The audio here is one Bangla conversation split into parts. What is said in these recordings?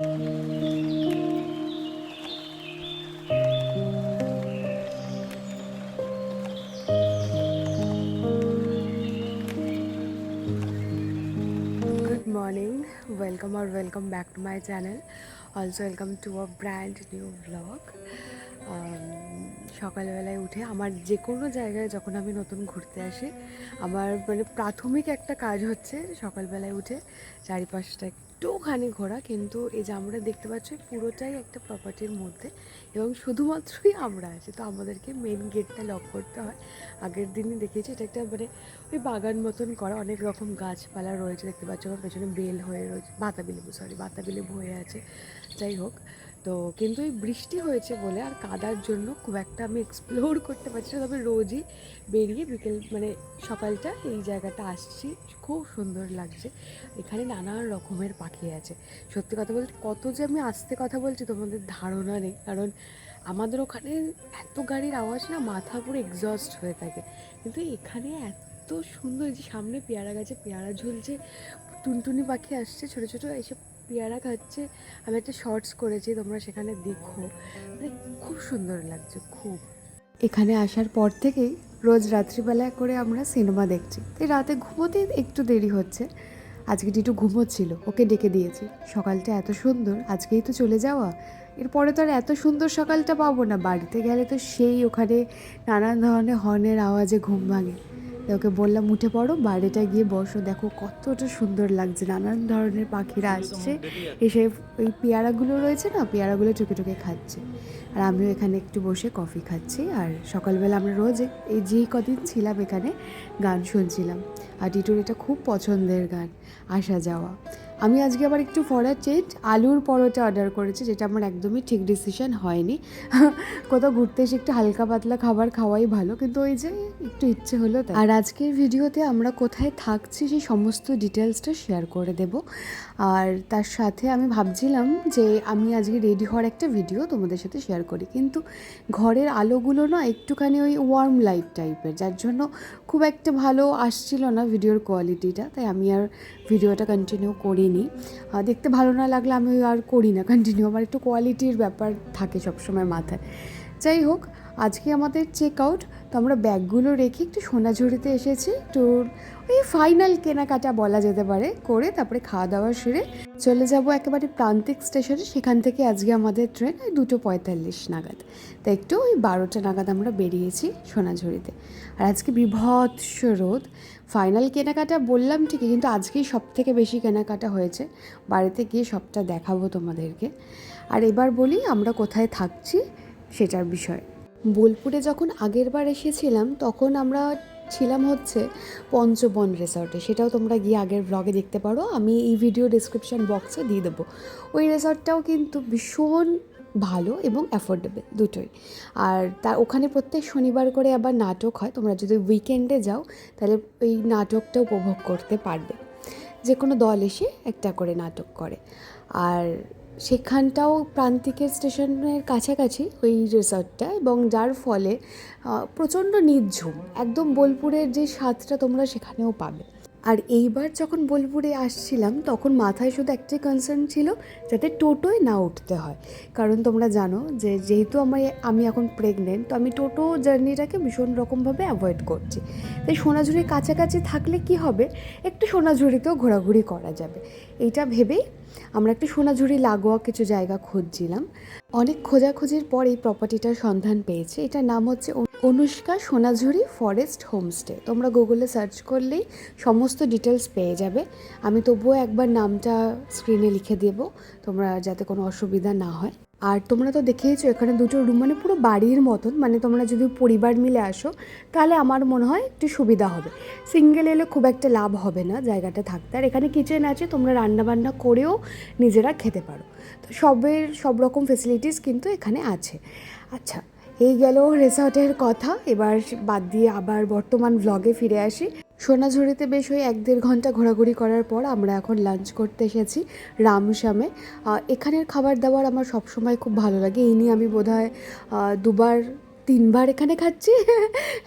Good morning, welcome or welcome back to my channel. Also, welcome to a brand new vlog. Um, সকালবেলায় উঠে আমার যে কোনো জায়গায় যখন আমি নতুন ঘুরতে আসি, আমার মানে প্রাথমিক একটা কাজ হচ্ছে সকালবেলায় উঠে চারিপাশটা একটুখানি ঘোরা, কিন্তু এই যে আমরা দেখতে পাচ্ছি পুরোটাই একটা প্রপার্টির মধ্যে এবং শুধুমাত্রই আমরা আছি। তো আমাদেরকে মেন গেটটা লক করতে হয়। আগের দিনই দেখেছি এটা একটা মানে ওই বাগান মতন করা, অনেক রকম গাছপালা রয়েছে, দেখতে পাচ্ছ আমার পেছনে বেল হয়ে রয়েছে, বাতাবি লেবু সরি বাতাবি লেবু হয়ে আছে। যাই হোক তো কিন্তু এই বৃষ্টি হয়েছে বলে আর কাদার জন্য খুব একটা আমি এক্সপ্লোর করতে পারছি না। তবে রোজই বেরিয়ে বিকেল মানে সকালটা এই জায়গাটা আসছি। খুব সুন্দর লাগছে। এখানে নানান রকমের পাখি আছে। সত্যি কথা বলতে কত যে আমি আস্তে কথা বলছি তোমাদের ধারণা নেই। কারণ আমাদের ওখানে এত গাড়ির আওয়াজ না মাথা পুরো এক্সস্ট হয়ে থাকে। কিন্তু এখানে এত সুন্দর যে সামনে পেয়ারা গাছে পেয়ারা ঝুলছে, টুনটুনি পাখি আসছে, ছোটো ছোটো এইসব পেয়ারা খাচ্ছে। আমি একটা শর্টস করেছি, তোমরা সেখানে দেখো। মানে খুব সুন্দর লাগছে, খুব। এখানে আসার পর থেকেই রোজ রাত্রিবেলা করে আমরা সিনেমা দেখছি। তাই রাতে ঘুমোতে একটু দেরি হচ্ছে। আজকে একটু ঘুমোচ্ছিল, ওকে ডেকে দিয়েছি। সকালটা এত সুন্দর, আজকেই তো চলে যাওয়া। এরপরে তো আর এত সুন্দর সকালটা পাবো না। বাড়িতে গেলে তো সেই ওখানে নানান ধরনের হর্নের আওয়াজে ঘুম ভাঙে। ওকে বললাম উঠে পড়ো বাইরেটা গিয়ে বসো। দেখো কতটা সুন্দর লাগছে। নানান ধরনের পাখিরা আসছে। এসে ওই পেয়ারাগুলো রয়েছে না পেয়ারাগুলো টুকে টুকে খাচ্ছে। আর আমিও এখানে একটু বসে কফি খাচ্ছি। আর সকালবেলা আমরা রোজ এই যেই কদিন ছিলাম এখানে গান শুনছিলাম। আর টিটুর এটা খুব পছন্দের গান আসা যাওয়া। আমি আজকে আবার একটু ফরার চেঞ্জ আলুর পরোটা অর্ডার করেছি, যেটা আমার একদমই ঠিক ডিসিশন হয়নি। কোথাও ঘুরতে এসে একটু হালকা পাতলা খাবার খাওয়াই ভালো, কিন্তু ওই যে একটু ইচ্ছে হলো। আর আজকের ভিডিওতে আমরা কোথায় থাকছি সেই সমস্ত ডিটেলসটা শেয়ার করে দেব। আর তার সাথে আমি ভাবছিলাম যে আমি আজকে রেডি হওয়ার একটা ভিডিও তোমাদের সাথে শেয়ার করি, কিন্তু ঘরের আলোগুলো না একটুখানি ওই ওয়ার্ম লাইট টাইপের যার জন্য খুব একটা ভালো আসছিল না ভিডিওর কোয়ালিটিটা তাই আমি আর ভিডিওটা কন্টিনিউ আর দেখতে ভালো না লাগলে আমি আর করি না কন্টিনিউ আমার একটু কোয়ালিটির ব্যাপার থাকে সবসময় মাথায়। যাই হোক, আজকে আমাদের চেক আউট তো আমরা ব্যাগগুলো রেখে একটু সোনাঝুরিতে এসেছি। টুর ওই ফাইনাল কেনাকাটা বলা যেতে পারে, করে তারপরে খাওয়া দাওয়া সেরে চলে যাব একেবারে প্রান্তিক স্টেশনে। সেখান থেকে আজকে আমাদের ট্রেন ওই দুটো পঁয়তাল্লিশ নাগাদ। তাই একটু ওই বারোটা নাগাদ আমরা বেরিয়েছি সোনাঝুরিতে। আর আজকে বিভৎস রোদ। ফাইনাল কেনাকাটা বললাম ঠিকই, কিন্তু আজকেই সব থেকে বেশি কেনাকাটা হয়েছে। বাড়িতে গিয়ে সবটা দেখাবো তোমাদেরকে। আর এবার বলি, আমরা কোথায় থাকছি সেটার বিষয়। বোলপুরে যখন আগের বার এসেছিলাম, তখন আমরা ছিলাম হচ্ছে পঞ্চবন রিসর্টে সেটাও তোমরা গিয়ে আগের ব্লগে দেখতে পারো। আমি এই ভিডিও ডিসক্রিপশন বক্সে দিয়ে দেবো। ওই রিসর্টটাও কিন্তু ভীষণ ভালো এবং অ্যাফোর্ডেবল দুটোই। আর তার ওখানে প্রত্যেক শনিবার করে আবার নাটক হয়। তোমরা যদি উইকেন্ডে যাও, তাহলে ওই নাটকটা উপভোগ করতে পারবে। যে কোনো দল এসে একটা করে নাটক করে। আর সেখানটাও প্রান্তিকের স্টেশনের কাছাকাছি ওই রিসর্টটা এবং যার ফলে প্রচণ্ড নির্ঝুম। একদম বোলপুরের যে স্বাদটা তোমরা সেখানেও পাবে। আর এইবার যখন বোলপুরে আসছিলাম, তখন মাথায় শুধু একটাই কনসার্ন ছিল যাতে টোটোয় না উঠতে হয়। কারণ তোমরা জানো যে যেহেতু আমি আমি এখন প্রেগনেন্ট তো আমি টোটো জার্নিটাকে ভীষণ রকমভাবে অ্যাভয়েড করছি। তাই সোনাঝুরির কাছাকাছি থাকলে কি হবে? একটু সোনাঝুরিতেও ঘোরাঘুরি করা যাবে। এইটা ভেবেই আমরা একটা সোনাঝুরি, লাগোয়া কিছু জায়গা খুঁজছিলাম। অনেক খোঁজাখুঁজির পর এই প্রপার্টিটার সন্ধান পেয়েছে। এটার নাম হচ্ছে অনুষ্কা সোনাঝুরি ফরেস্ট হোমস্টে তোমরা গুগলে সার্চ করলেই সমস্ত ডিটেলস পেয়ে যাবে। আমি তবুও একবার নামটা স্ক্রিনে লিখে দেবো। তোমরা যাতে কোনো অসুবিধা না হয়। আর তোমরা তো দেখেইছো, এখানে দুটো রুম মানে পুরো বাড়ির মতন। মানে তোমরা যদি পরিবার মিলে আসো, তাহলে আমার মনে হয় একটু সুবিধা হবে। সিঙ্গেল এলে খুব একটা লাভ হবে না জায়গাটা থাকতে। আর এখানে কিচেন আছে, তোমরা রান্নাবান্না করেও নিজেরা খেতে পারো। তো সবের সব রকম ফেসিলিটিস কিন্তু এখানে আছে। আচ্ছা এই গেল রিসর্টের কথা। এবার বাদ দিয়ে আবার বর্তমান ব্লগে ফিরে আসি। সোনাঝুরিতে বেশ ওই এক দেড় ঘণ্টা ঘোরাঘুরি করার পর আমরা এখন লাঞ্চ করতে এসেছি রামশ্যামে এখানের খাবার দাবার আমার সবসময় খুব ভালো লাগে। এই নিয়ে আমি বোধহয় দুবার তিনবার এখানে খাচ্ছি।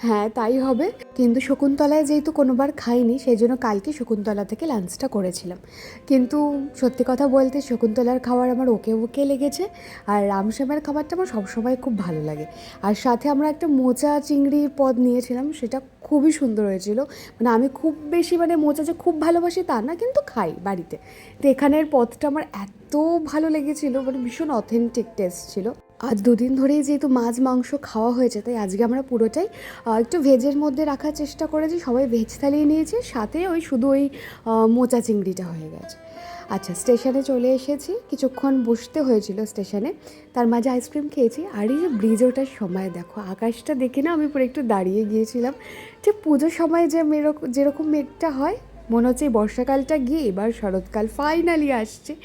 হ্যাঁ তাই হবে। কিন্তু শকুন্তলায় যেহেতু কোনোবার খাইনি সেই জন্য কালকে শকুন্তলা থেকে লাঞ্চটা করেছিলাম। কিন্তু সত্যি কথা বলতে শকুন্তলার খাবার আমার ওকে ওকে লেগেছে, আর রামশ্যামের খাবারটা আমার সবসময় খুব ভালো লাগে। আর সাথে আমরা একটা মোচা চিংড়ির পদ নিয়েছিলাম, সেটা খুবই সুন্দর হয়েছিল। মানে আমি খুব বেশি মানে মোচা যে খুব ভালোবাসি তা না, কিন্তু খাই বাড়িতে। তো এখানের পদটা আমার এত ভালো লেগেছিল মানে ভীষণ অথেন্টিক টেস্ট ছিল। আজ দুদিন ধরেই যেহেতু মাছ, মাংস খাওয়া হয়েছে, তাই আজকে আমরা পুরোটাই একটু ভেজের মধ্যে রাখার চেষ্টা করেছি। সবাই ভেজ থালিয়ে নিয়েছে, সাথে ওই শুধু ওই মোচা চিংড়িটা হয়ে গেছে। আচ্ছা স্টেশনে চলে এসেছি। কিছুক্ষণ বসতে হয়েছিল স্টেশনে। তার মাঝে আইসক্রিম খেয়েছি। আর এই যে ব্রিজ ওঠার সময়, দেখো, আকাশটা দেখে না আমি পুরো একটু দাঁড়িয়ে গিয়েছিলাম। যে পুজোর সময় যে মেরক- যেরকম মেঘটা হয় মনে হচ্ছে বর্ষাকালটা গিয়ে এবার শরৎকাল ফাইনালি আসছে।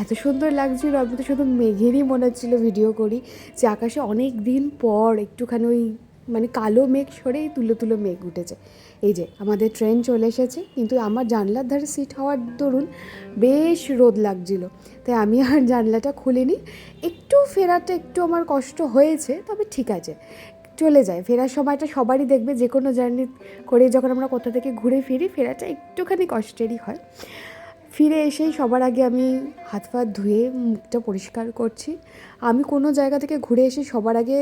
এত সুন্দর লাগছিল আমি তো শুধু মেঘেরই মনে হচ্ছিল ভিডিও করি। যে আকাশে অনেক দিন পর একটুখানি ওই মানে কালো মেঘ সরেই তুলো তুলো মেঘ উঠেছে। এই যে, আমাদের ট্রেন চলে এসেছে, কিন্তু আমার জানলার ধারে সিট হওয়ার দরুন বেশ রোদ লাগছিল। তাই আমি আর জানলাটা খুলিনি। একটু ফেরাটা একটু আমার কষ্ট হয়েছে, তবে ঠিক আছে। চলে যায়। ফেরার সময়টা সবারই দেখবে যে কোনো জার্নি করে যখন আমরা কোথা থেকে ঘুরে ফিরি, ফেরাটা একটুখানি কষ্টেরই হয়। ফিরে এসেই সবার আগে আমি হাত ফাত ধুয়ে মুখটা পরিষ্কার করছি। আমি কোনো জায়গা থেকে ঘুরে এসে সবার আগে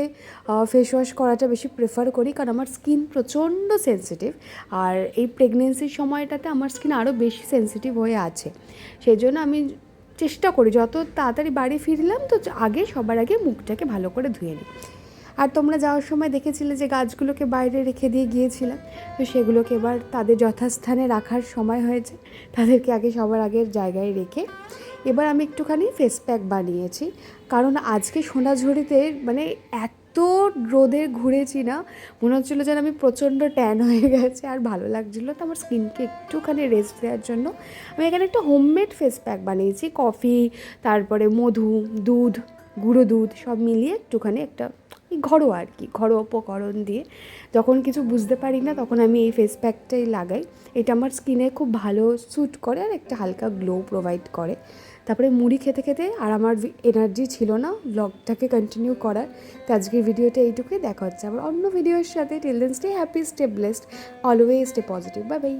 ফেস ওয়াশ করাটা বেশি প্রেফার করি কারণ আমার স্কিন প্রচণ্ড সেন্সিটিভ আর এই প্রেগনেন্সির সময়টাতে আমার স্কিন আরও বেশি সেন্সিটিভ হয়ে আছে। সেই জন্য আমি চেষ্টা করি, যত তাড়াতাড়ি বাড়ি ফিরলাম তো আগে সবার আগে মুখটাকে ভালো করে ধুয়ে নিই। আর তোমরা যাওয়ার সময় দেখেছিলে যে গাছগুলোকে বাইরে রেখে দিয়ে গিয়েছিলাম। তো সেগুলোকে এবার তাদের যথাস্থানে রাখার সময় হয়েছে। তাদেরকে আগে সবার আগের জায়গায় রেখে এবার আমি একটুখানি ফেস প্যাক বানিয়েছি। কারণ আজকে সোনাঝুরিতে মানে এত রোদে ঘুরেছি না, মনে হচ্ছিল যেন আমি প্রচণ্ড ট্যান হয়ে গেছে। আর ভালো লাগছিল তো আমার স্কিনকে একটুখানি রেস্ট দেওয়ার জন্য। আমি এখানে একটা হোমমেড ফেস প্যাক বানিয়েছি। কফি তারপরে মধু, দুধ, গুঁড়ো দুধ সব মিলিয়ে একটুখানি একটা ঘরোয়া আর কি, ঘরোয়া উপকরণ দিয়ে। যখন কিছু বুঝতে পারি না, তখন আমি এই ফেস প্যাকটাই লাগাই। এটা আমার স্কিনে খুব ভালো স্যুট করে আর একটা হালকা গ্লো প্রোভাইড করে। তারপরে মুড়ি খেতে খেতে আর আমার এনার্জি ছিল না ব্লগটাকে কন্টিনিউ করার। তো আজকের ভিডিওটা এইটুকুই, দেখা হচ্ছে আবার অন্য ভিডিওর সাথে। Till then stay happy stay blessed always stay positive bye bye